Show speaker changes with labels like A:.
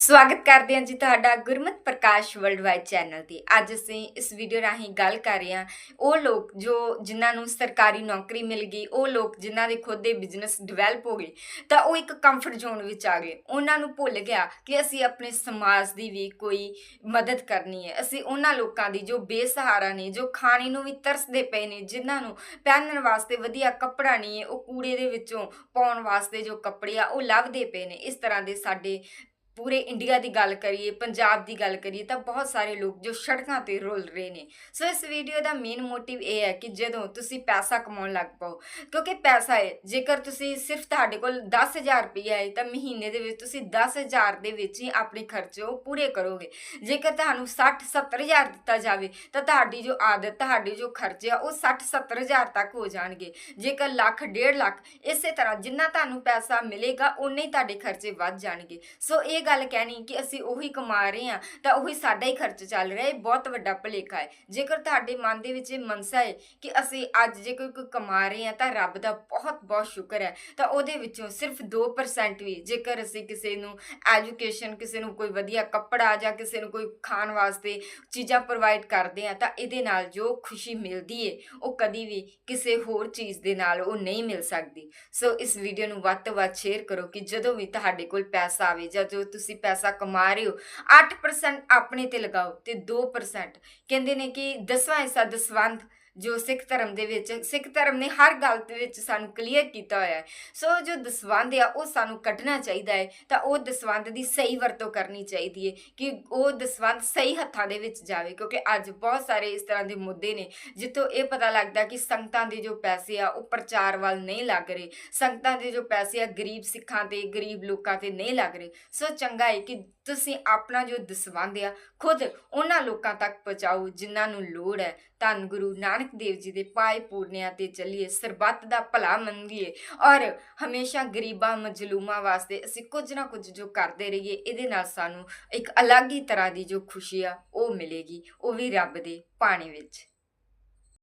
A: ਸਵਾਗਤ ਕਰਦੇ ਹਾਂ ਜੀ ਤੁਹਾਡਾ ਗੁਰਮਤ ਪ੍ਰਕਾਸ਼ ਵਰਲਡਵਾਈਡ ਚੈਨਲ ਤੇ। ਅੱਜ ਅਸੀਂ ਇਸ ਵੀਡੀਓ ਰਾਹੀਂ ਗੱਲ ਕਰ ਰਹੇ ਹਾਂ। ਉਹ ਲੋਕ ਜੋ ਜਿਨ੍ਹਾਂ ਨੂੰ ਸਰਕਾਰੀ ਨੌਕਰੀ ਮਿਲ ਗਈ, ਉਹ ਲੋਕ ਜਿਨ੍ਹਾਂ ਦੇ ਖੁਦ ਦੇ ਬਿਜ਼ਨਸ ਡਿਵੈਲਪ ਹੋ ਗਏ, ਤਾਂ ਉਹ ਇੱਕ ਕੰਫਰਟ ਜ਼ੋਨ ਵਿੱਚ ਆ ਗਏ। ਉਹਨਾਂ ਨੂੰ ਭੁੱਲ ਗਿਆ ਕਿ ਅਸੀਂ ਆਪਣੇ ਸਮਾਜ ਦੀ ਵੀ ਕੋਈ ਮਦਦ ਕਰਨੀ ਹੈ। ਅਸੀਂ ਉਹਨਾਂ ਲੋਕਾਂ ਦੀ ਜੋ ਬੇਸਹਾਰਾ ਨੇ, ਜੋ ਖਾਣੇ ਨੂੰ ਵੀ ਤਰਸਦੇ ਪਏ ਨੇ, ਜਿਨ੍ਹਾਂ ਨੂੰ ਪਹਿਨਣ ਵਾਸਤੇ ਵਧੀਆ ਕੱਪੜਾ ਨਹੀਂ ਹੈ, ਉਹ ਕੂੜੇ ਦੇ ਵਿੱਚੋਂ ਪਾਉਣ ਵਾਸਤੇ ਜੋ ਕੱਪੜੇ ਆ, ਉਹ ਲੱਭਦੇ ਪਏ ਨੇ। ਇਸ ਤਰ੍ਹਾਂ ਦੇ ਸਾਡੇ ਪੂਰੇ ਇੰਡੀਆ ਦੀ ਗੱਲ ਕਰੀਏ, ਪੰਜਾਬ ਦੀ ਗੱਲ ਕਰੀਏ, ਤਾਂ ਬਹੁਤ ਸਾਰੇ ਲੋਕ ਜੋ ਸੜਕਾਂ ਤੇ ਰੁਲ ਰਹੇ ਨੇ। ਸੋ ਇਸ ਵੀਡੀਓ ਦਾ ਮੇਨ ਮੋਟਿਵ ਇਹ ਹੈ ਕਿ ਜਦੋਂ ਤੁਸੀਂ ਪੈਸਾ ਕਮਾਉਣ ਲੱਗ ਪਾਓ, ਕਿਉਂਕਿ ਪੈਸਾ ਹੈ, ਜੇਕਰ ਤੁਸੀਂ ਸਿਰਫ ਤੁਹਾਡੇ ਕੋਲ 10000 ਰੁਪਏ ਹੈ, ਤਾਂ ਮਹੀਨੇ ਦੇ ਵਿੱਚ ਤੁਸੀਂ 10000 ਦੇ ਵਿੱਚ ਹੀ ਆਪਣੇ ਖਰਚੇ ਉਹ ਪੂਰੇ ਕਰੋਗੇ। ਜੇਕਰ ਤੁਹਾਨੂੰ 60 70000 ਦਿੱਤਾ ਜਾਵੇ, ਤਾਂ ਤੁਹਾਡੀ ਜੋ ਆਦਤ, ਤੁਹਾਡੇ ਜੋ ਖਰਚੇ ਆ, ਉਹ 60 70000 ਤੱਕ ਹੋ ਜਾਣਗੇ। ਜੇਕਰ ਲੱਖ, ਡੇਢ ਲੱਖ, ਇਸੇ ਤਰ੍ਹਾਂ ਜਿੰਨਾ ਤੁਹਾਨੂੰ ਪੈਸਾ ਮਿਲੇਗਾ ਉਨੇ ਹੀ ਤੁਹਾਡੇ ਖਰਚੇ ਵੱਧ ਜਾਣਗੇ। ਸੋ ਇਹ ਗੱਲ ਕਹਿਣੀ ਕਿ ਅਸੀਂ ਉਹੀ ਕਮਾ ਰਹੇ ਹਾਂ, ਤਾਂ ਉਹੀ ਸਾਡਾ ਹੀ ਖਰਚ ਚੱਲ ਰਿਹਾ, ਇਹ ਬਹੁਤ ਵੱਡਾ ਭੁਲੇਖਾ ਹੈ। ਜੇਕਰ ਤੁਹਾਡੇ ਮਨ ਦੇ ਵਿੱਚ ਇਹ ਮਨਸਾ ਹੈ ਕਿ ਅਸੀਂ ਅੱਜ ਜੇ ਕੋਈ ਕੋਈ ਕਮਾ ਰਹੇ ਹਾਂ, ਤਾਂ ਰੱਬ ਦਾ ਬਹੁਤ ਬਹੁਤ ਸ਼ੁਕਰ ਹੈ, ਤਾਂ ਉਹਦੇ ਵਿੱਚੋਂ ਸਿਰਫ 2% ਵੀ, ਜੇਕਰ ਅਸੀਂ ਕਿਸੇ ਨੂੰ ਐਜੂਕੇਸ਼ਨ ਕਿਸੇ ਨੂੰ ਕੋਈ ਵਧੀਆ ਕੱਪੜਾ ਜਾਂ ਕਿਸੇ ਨੂੰ ਕੋਈ ਖਾਣ ਵਾਸਤੇ ਚੀਜ਼ਾਂ ਪ੍ਰੋਵਾਈਡ ਕਰਦੇ ਆ ਤਾਂ ਇਹਦੇ ਨਾਲ ਜੋ ਖੁਸ਼ੀ ਮਿਲਦੀ ਏ, ਉਹ ਕਦੀ ਵੀ ਕਿਸੇ ਹੋਰ ਚੀਜ਼ ਦੇ ਨਾਲ ਉਹ ਨਹੀਂ ਮਿਲ ਸਕਦੀ। ਸੋ ਇਸ ਵੀਡੀਓ ਨੂੰ ਵੱਧ ਤੋਂ ਵੱਧ ਸ਼ੇਅਰ ਕਰੋ ਕਿ ਜਦੋਂ ਵੀ ਤੁਹਾਡੇ ਕੋਲ ਪੈਸਾ ਆਵੇ ਜਾਂ ਜੋ ਤੁਸੀਂ ਪੈਸਾ ਕਮਾ ਰਹੇ ਹੋ 8% ਆਪਣੇ ਤੇ ਲਗਾਓ ਤੇ 2% ਕਹਿੰਦੇ ਨੇ ਕਿ ਦਸਵਾਂ ਹਿੱਸਾ ਦਸਵੰਧ। ਜੋ ਸਿੱਖ ਧਰਮ ਦੇ ਵਿੱਚ, ਸਿੱਖ ਧਰਮ ਨੇ ਹਰ ਗੱਲ ਦੇ ਵਿੱਚ ਸਾਨੂੰ ਕਲੀਅਰ ਕੀਤਾ ਹੋਇਆ ਹੈ। ਸੋ ਜੋ ਦਸਵੰਧ ਆ, ਉਹ ਸਾਨੂੰ ਕੱਢਣਾ ਚਾਹੀਦਾ ਹੈ, ਤਾਂ ਉਹ ਦਸਵੰਧ ਦੀ ਸਹੀ ਵਰਤੋਂ ਕਰਨੀ ਚਾਹੀਦੀ ਹੈ ਕਿ ਉਹ ਦਸਵੰਧ ਸਹੀ ਹੱਥਾਂ ਦੇ ਵਿੱਚ ਜਾਵੇ, ਕਿਉਂਕਿ ਅੱਜ ਬਹੁਤ ਸਾਰੇ ਇਸ ਤਰ੍ਹਾਂ ਦੇ ਮੁੱਦੇ ਨੇ, ਜਿੱਥੋਂ ਇਹ ਪਤਾ ਲੱਗਦਾ ਕਿ ਸੰਗਤਾਂ ਦੇ ਜੋ ਪੈਸੇ ਆ, ਉਹ ਪ੍ਰਚਾਰ ਵੱਲ ਨਹੀਂ ਲੱਗ ਰਹੇ। ਸੰਗਤਾਂ ਦੇ ਜੋ ਪੈਸੇ ਆ, ਗਰੀਬ ਸਿੱਖਾਂ ਤੇ, ਗਰੀਬ ਲੋਕਾਂ ਤੇ ਨਹੀਂ ਲੱਗ ਰਹੇ। ਸੋ ਚੰਗਾ ਹੈ ਕਿ ਤੁਸੀਂ ਆਪਣਾ ਜੋ ਦਸਵੰਧ ਆ, ਖੁਦ ਉਹਨਾਂ ਲੋਕਾਂ ਤੱਕ ਪਹੁੰਚਾਓ ਜਿਨ੍ਹਾਂ ਨੂੰ ਲੋੜ ਹੈ। ਧੰਨ ਗੁਰੂ ਨਾਨਕ ਨਾਨਕ ਦੇਵ ਜੀ ਦੇ ਪਾਏ ਪੂਰਨਿਆਂ ਤੇ ਚੱਲੀਏ, ਸਰਬੱਤ ਦਾ ਭਲਾ ਮੰਗੀਏ ਔਰ ਹਮੇਸ਼ਾ ਗਰੀਬਾਂ ਮਜਲੂਮਾਂ ਵਾਸਤੇ ਅਸੀਂ ਕੁਝ ਨਾ ਕੁਝ ਜੋ ਕਰਦੇ ਰਹੀਏ, ਇਹਦੇ ਨਾਲ ਸਾਨੂੰ ਇੱਕ ਅਲੱਗ ਹੀ ਤਰ੍ਹਾਂ ਦੀ ਜੋ ਖੁਸ਼ੀ ਆ, ਉਹ ਮਿਲੇਗੀ, ਉਹ ਵੀ ਰੱਬ ਦੇ ਪਾਣੀ ਵਿੱਚ।